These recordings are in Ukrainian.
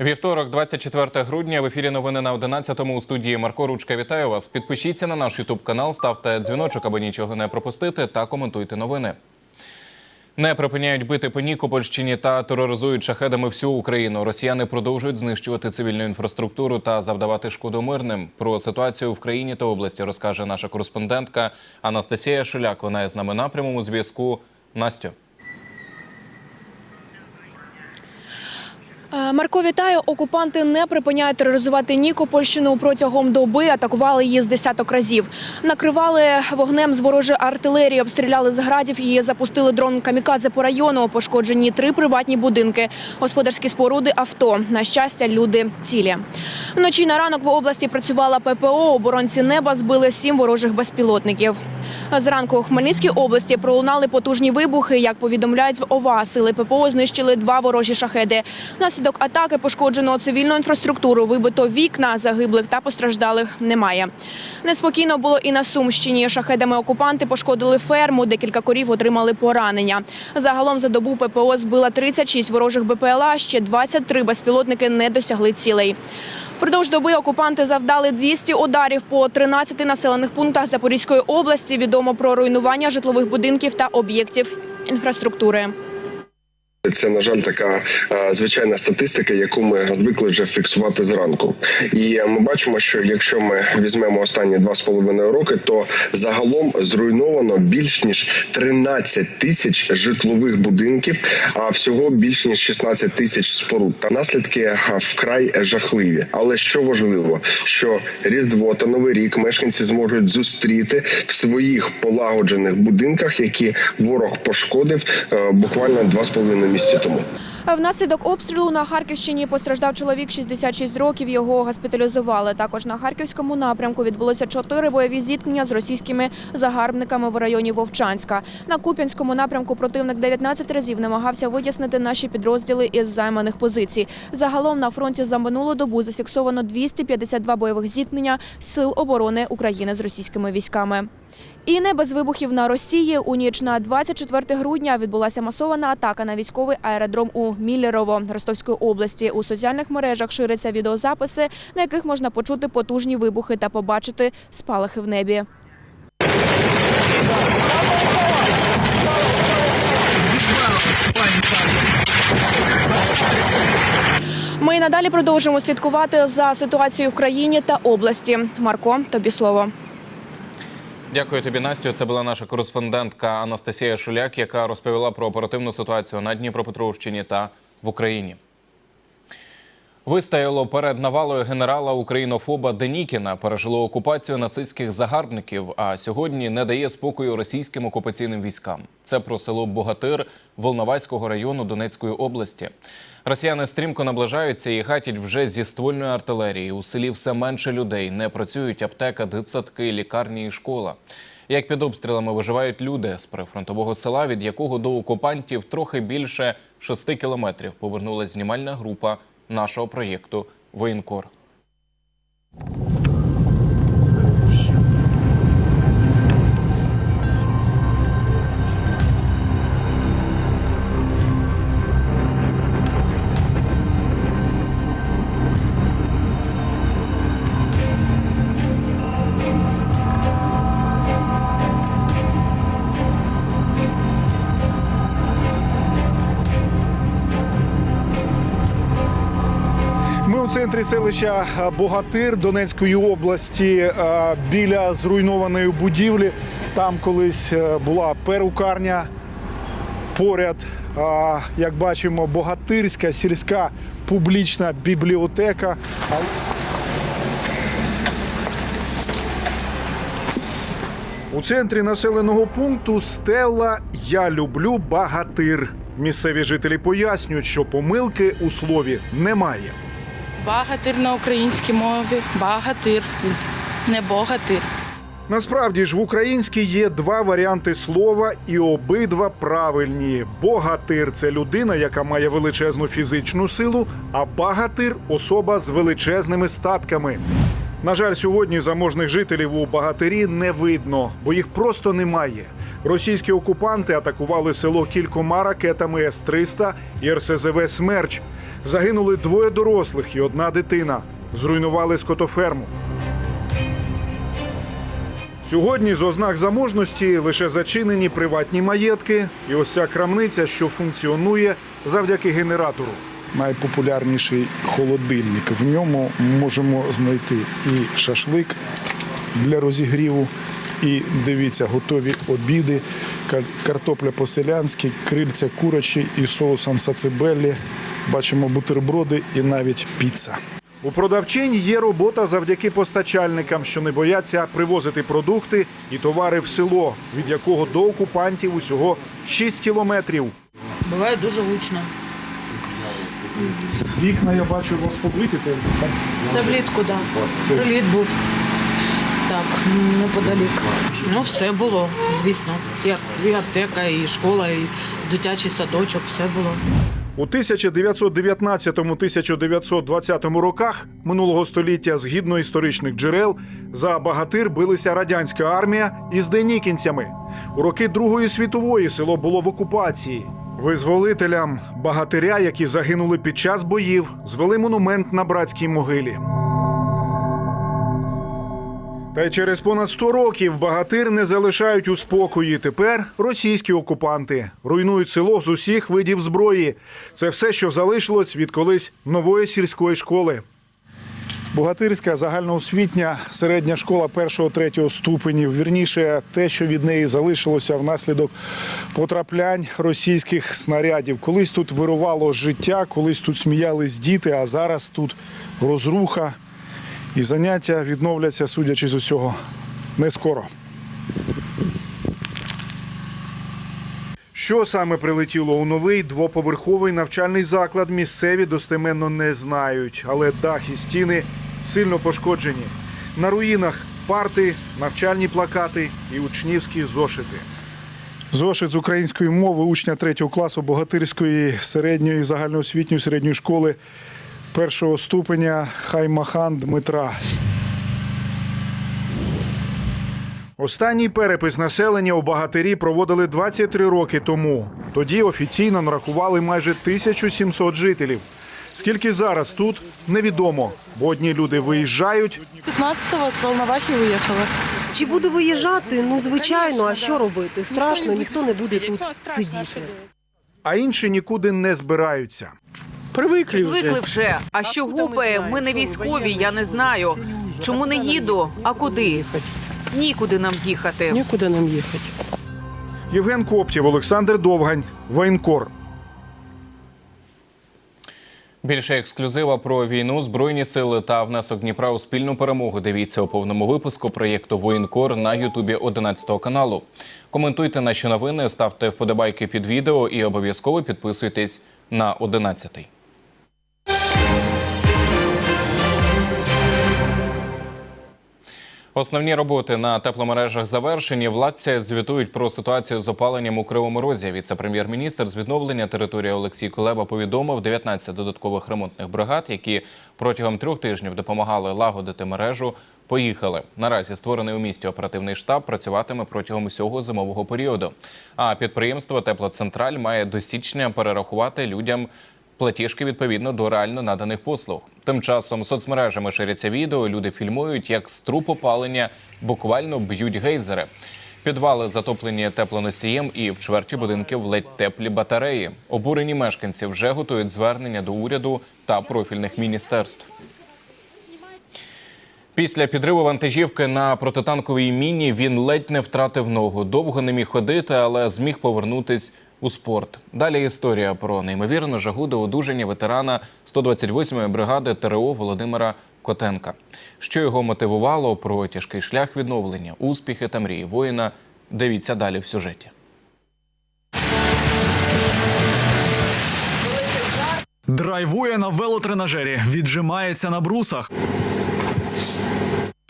Вівторок, 24 грудня. В ефірі новини на 11-му у студії Марко Ручка. Вітаю вас. Підпишіться на наш Ютуб канал, ставте дзвіночок, аби нічого не пропустити, та коментуйте новини. Не припиняють бити по Нікопольщині та тероризують шахедами всю Україну. Росіяни продовжують знищувати цивільну інфраструктуру та завдавати шкоду мирним. Про ситуацію в країні та області розкаже наша кореспондентка Анастасія Шуляк. Вона є з нами на прямому зв'язку. Настю. Марко, вітаю. Окупанти не припиняють тероризувати Нікопольщину протягом доби. Атакували її з десяток разів. Накривали вогнем з ворожої артилерії, обстріляли з градів і запустили дрон камікадзе по району. Пошкоджені три приватні будинки, господарські споруди, авто. На щастя, люди цілі. Вночі на ранок в області працювала ППО. Оборонці неба збили сім ворожих безпілотників. Зранку у Хмельницькій області пролунали потужні вибухи. Як повідомляють в ОВА, сили ППО знищили два ворожі шахеди. Внаслідок атаки пошкоджено цивільну інфраструктуру, вибито вікна, загиблих та постраждалих немає. Неспокійно було і на Сумщині. Шахедами окупанти пошкодили ферму, декілька корів отримали поранення. Загалом за добу ППО збила 36 ворожих БПЛА, ще 23 безпілотники не досягли цілей. Впродовж доби окупанти завдали 200 ударів по 13 населених пунктах Запорізької області. Відомо про руйнування житлових будинків та об'єктів інфраструктури. Це на жаль така е, звичайна статистика, яку ми звикли вже фіксувати зранку. І е, ми бачимо, що якщо ми візьмемо останні два з половиною роки, то загалом зруйновано більш ніж 13 тисяч житлових будинків, а всього більш ніж 16 тисяч споруд. Та наслідки е, вкрай жахливі. Але що важливо, що різдво та новий рік мешканці зможуть зустріти в своїх полагоджених будинках, які ворог пошкодив буквально два з половиною місяці тому. Внаслідок обстрілу на Харківщині постраждав чоловік 66 років. Його госпіталізували. Також на харківському напрямку відбулося чотири бойові зіткнення з російськими загарбниками в районі Вовчанська. На Куп'янському напрямку противник 19 разів намагався витіснити наші підрозділи із займаних позицій. Загалом на фронті за минулу добу зафіксовано 252 бойових зіткнення сил оборони України з російськими військами. І не без вибухів на Росії. У ніч на 24 грудня відбулася масована атака на військовий аеродром у Міллерово Ростовської області. У соціальних мережах ширяться відеозаписи, на яких можна почути потужні вибухи та побачити спалахи в небі. Ми надалі продовжуємо слідкувати за ситуацією в країні та області. Марко, тобі слово. Дякую тобі, Настю. Це була наша кореспондентка Анастасія Шуляк, яка розповіла про оперативну ситуацію на Дніпропетровщині та в Україні. Вистояло перед навалою генерала українофоба Денікіна, пережило окупацію нацистських загарбників, а сьогодні не дає спокою російським окупаційним військам. Це про село Богатир Волноваського району Донецької області. Росіяни стрімко наближаються і гатять вже зі ствольної артилерії. У селі все менше людей. Не працюють аптека, дитсадки, лікарні і школа. Як під обстрілами виживають люди з прифронтового села, від якого до окупантів трохи більше шести кілометрів повернулася знімальна група нашого проєкту Воєнкор. Центрі селища Богатир Донецької області е, біля зруйнованої будівлі. Там колись е, була перукарня. Поряд, е, як бачимо, богатирська сільська публічна бібліотека. У центрі населеного пункту стела Я люблю багатир. Місцеві жителі пояснюють, що помилки у слові немає. Багатир на українській мові, багатир, не богатир. Насправді ж в українській є два варіанти слова, і обидва правильні. Богатир це людина, яка має величезну фізичну силу, а багатир особа з величезними статками. На жаль, сьогодні заможних жителів у багатирі не видно, бо їх просто немає. Російські окупанти атакували село кількома ракетами С-300 і РСЗВ Смерч. Загинули двоє дорослих і одна дитина. Зруйнували скотоферму. Сьогодні з ознак заможності лише зачинені приватні маєтки, і ось ця крамниця, що функціонує завдяки генератору. Найпопулярніший холодильник. В ньому можемо знайти і шашлик для розігріву, і дивіться, готові обіди, картопля по-селянськи, крильця курячі і соусом сацебеллі. Бачимо бутерброди і навіть піца. У продавчинь є робота завдяки постачальникам, що не бояться привозити продукти і товари в село, від якого до окупантів усього 6 кілометрів. Буває дуже гучно. Вікна я бачу у вас побиті. Це так? Це влітку, так. Це- Да. Приліт був. Так, неподалік. Ну, все було, звісно. Як і аптека, і школа, і дитячий садочок, все було. У 1919-1920 роках минулого століття, згідно історичних джерел, за багатир билися радянська армія із денікінцями. У роки Другої світової село було в окупації. Визволителям багатиря, які загинули під час боїв, звели монумент на братській могилі. Та й через понад 100 років багатир не залишають у спокої. Тепер російські окупанти руйнують село з усіх видів зброї. Це все, що залишилось від колись нової сільської школи. Богатирська загальноосвітня середня школа першого-третього ступенів. Вірніше, те, що від неї залишилося внаслідок потраплянь російських снарядів. Колись тут вирувало життя, колись тут сміялись діти, а зараз тут розруха. І заняття відновляться, судячи з усього, не скоро. Що саме прилетіло у новий двоповерховий навчальний заклад, місцеві достеменно не знають, але дах і стіни сильно пошкоджені. На руїнах парти, навчальні плакати і учнівські зошити. Зошит з української мови учня третього класу Богатирської середньої загальноосвітньої середньої школи першого ступеня Хаймахан Дмитра. Останній перепис населення у Багатирі проводили 23 роки тому. Тоді офіційно нарахували майже 1700 жителів. Скільки зараз тут невідомо, бо одні люди виїжджають, 15-го з Волновахи виїхала. Чи буду виїжджати? Ну звичайно, а що робити? Страшно, ніхто не буде тут сидіти. а інші нікуди не збираються. Звикли вже. А що гупає? Ми не військові, я не знаю. Чому не їду? А куди? Нікуди нам їхати. Нікуди нам їхати. Євген Коптів, Олександр Довгань, Воєнкор. Більше ексклюзива про війну, збройні сили та внесок Дніпра у спільну перемогу. Дивіться у повному випуску проєкту Воєнкор на Ютубі 11 каналу. Коментуйте наші новини, ставте вподобайки під відео і обов'язково підписуйтесь на 11. Основні роботи на тепломережах завершені. Владці звітують про ситуацію з опаленням у Кривому Розі. Віце-прем'єр-міністр з відновлення території Олексій Кулеба повідомив 19 додаткових ремонтних бригад, які протягом трьох тижнів допомагали лагодити мережу. Поїхали наразі. Створений у місті оперативний штаб працюватиме протягом усього зимового періоду. А підприємство Теплоцентраль має до січня перерахувати людям платіжки відповідно до реально наданих послуг. Тим часом соцмережами ширяться відео. Люди фільмують, як з труб опалення буквально б'ють гейзери. Підвали затоплені теплоносієм і в чверті будинків ледь теплі батареї. Обурені мешканці вже готують звернення до уряду та профільних міністерств. Після підриву вантажівки на протитанковій міні він ледь не втратив ногу. Довго не міг ходити, але зміг повернутись у спорт. Далі історія про неймовірну жагу до одужання ветерана 128-ї бригади ТРО Володимира Котенка. Що його мотивувало про тяжкий шлях відновлення, успіхи та мрії воїна. Дивіться далі в сюжеті. Драйвує на велотренажері, віджимається на брусах.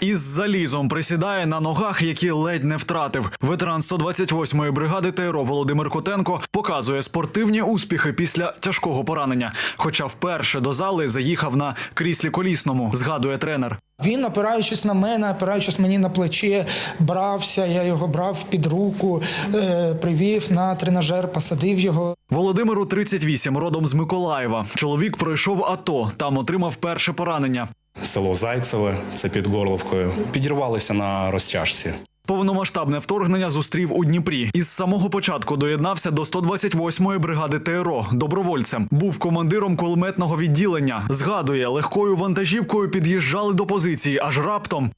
Із залізом присідає на ногах, які ледь не втратив. Ветеран 128-ї бригади ТРО Володимир Котенко показує спортивні успіхи після тяжкого поранення. Хоча вперше до зали заїхав на кріслі колісному, згадує тренер. Він, опираючись на мене, опираючись мені на плече, брався. Я його брав під руку, е, привів на тренажер, посадив його. Володимиру 38, родом з Миколаєва. Чоловік пройшов АТО, там отримав перше поранення. Село Зайцеве, це під Горловкою. Підірвалися на розтяжці. Повномасштабне вторгнення зустрів у Дніпрі. Із самого початку доєднався до 128-ї бригади ТРО добровольцем. Був командиром кулеметного відділення. Згадує, легкою вантажівкою під'їжджали до позиції, аж раптом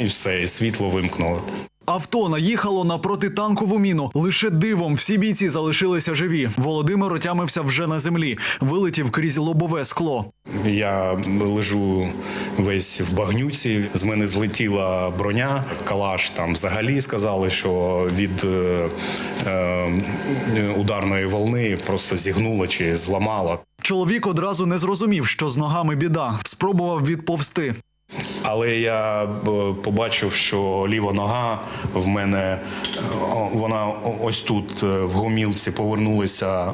І все, і світло вимкнуло. Авто наїхало на протитанкову міну. Лише дивом всі бійці залишилися живі. Володимир отямився вже на землі, вилетів крізь лобове скло. Я лежу весь в багнюці. З мене злетіла броня. Калаш там взагалі сказали, що від е, е, ударної волни просто зігнуло чи зламало. Чоловік одразу не зрозумів, що з ногами біда. Спробував відповсти. Але я е, побачив, що ліва нога в мене е, вона ось тут е, в гомілці повернулася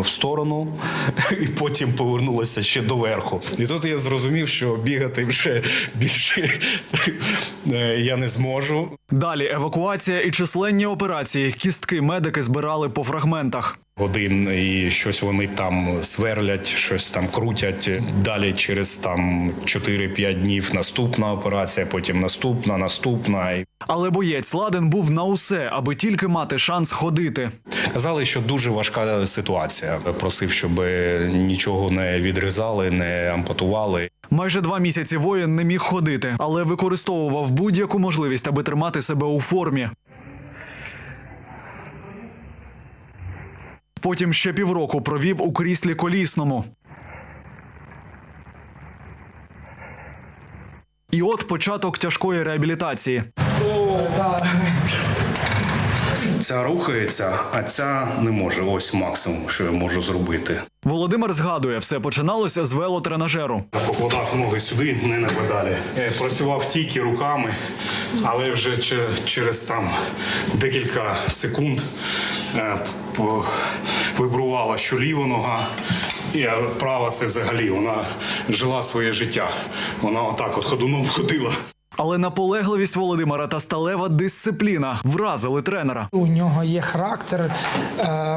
в сторону, і потім повернулася ще доверху. І тут я зрозумів, що бігати вже більше я не зможу. Далі евакуація і численні операції. Кістки медики збирали по фрагментах. Годин і щось вони там сверлять, щось там крутять. Далі через там 4-5 днів наступна операція, потім наступна, наступна. Але боєць Ладен був на усе, аби тільки мати шанс ходити. Казали, що дуже важка ситуація. Просив, щоб нічого не відрізали, не ампутували. Майже два місяці воїн не міг ходити, але використовував будь-яку можливість, аби тримати себе у формі. Потім ще півроку провів у кріслі колісному. І от початок тяжкої реабілітації. Ця рухається, а ця не може. Ось максимум, що я можу зробити. Володимир згадує, все починалося з велотренажеру. Покладав ноги сюди, не на педалі. Е, Працював тільки руками, але вже через там декілька секунд е, по- вибрувала, що ліва нога. І права це взагалі вона жила своє життя. Вона отак от ходуном ходила. Але наполегливість Володимира та сталева дисципліна вразили тренера. У нього є характер е,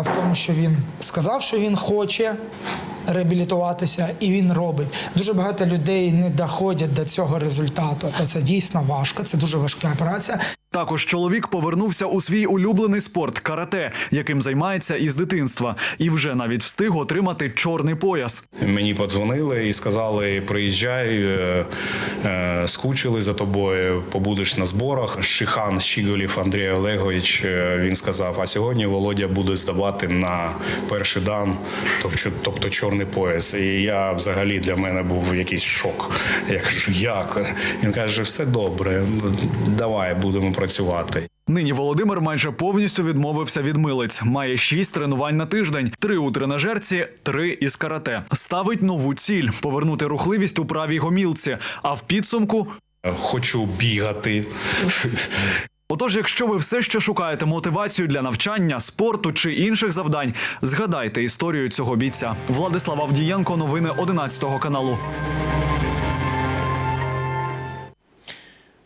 в тому, що він сказав, що він хоче реабілітуватися, і він робить. Дуже багато людей не доходять до цього результату. Це дійсно важко. Це дуже важка операція. Також чоловік повернувся у свій улюблений спорт карате, яким займається із дитинства, і вже навіть встиг отримати чорний пояс. Мені подзвонили і сказали: приїжджай, е, е, скучили за тобою, побудеш на зборах. Шихан Щіголів Андрій Олегович е, він сказав: а сьогодні Володя буде здавати на перший дан, тобто, тобто чорний пояс. І я взагалі для мене був якийсь шок. Я кажу, як? Він каже, все добре, давай будемо працювати. Нині Володимир майже повністю відмовився від милиць. Має шість тренувань на тиждень: три у тренажерці, три із карате. Ставить нову ціль повернути рухливість у правій гомілці. А в підсумку Хочу бігати. Отож, якщо ви все ще шукаєте мотивацію для навчання, спорту чи інших завдань, згадайте історію цього бійця. Владислав Авдієнко, новини 11 каналу.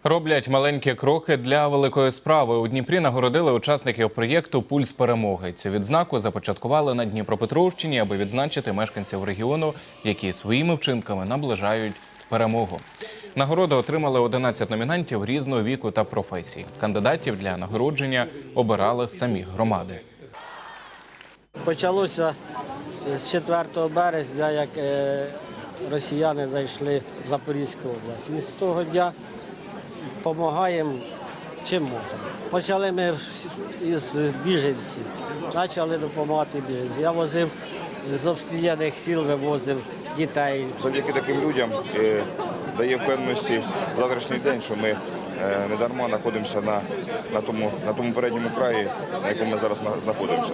Роблять маленькі кроки для великої справи. У Дніпрі нагородили учасників проєкту Пульс перемоги. Цю відзнаку започаткували на Дніпропетровщині, аби відзначити мешканців регіону, які своїми вчинками наближають перемогу. Нагороду отримали 11 номінантів різного віку та професій. Кандидатів для нагородження обирали самі громади. Почалося з 4 березня, як е, росіяни зайшли в Запорізьку область. І з того дня допомагаємо чим можемо. Почали ми із біженців, почали допомагати біженцям. Я возив з обстріляних сіл, вивозив дітей. Завдяки таким людям е, дає впевненості завтрашній день, що ми е, не дарма знаходимося на, на, тому, на тому передньому краї, на якому ми зараз знаходимося.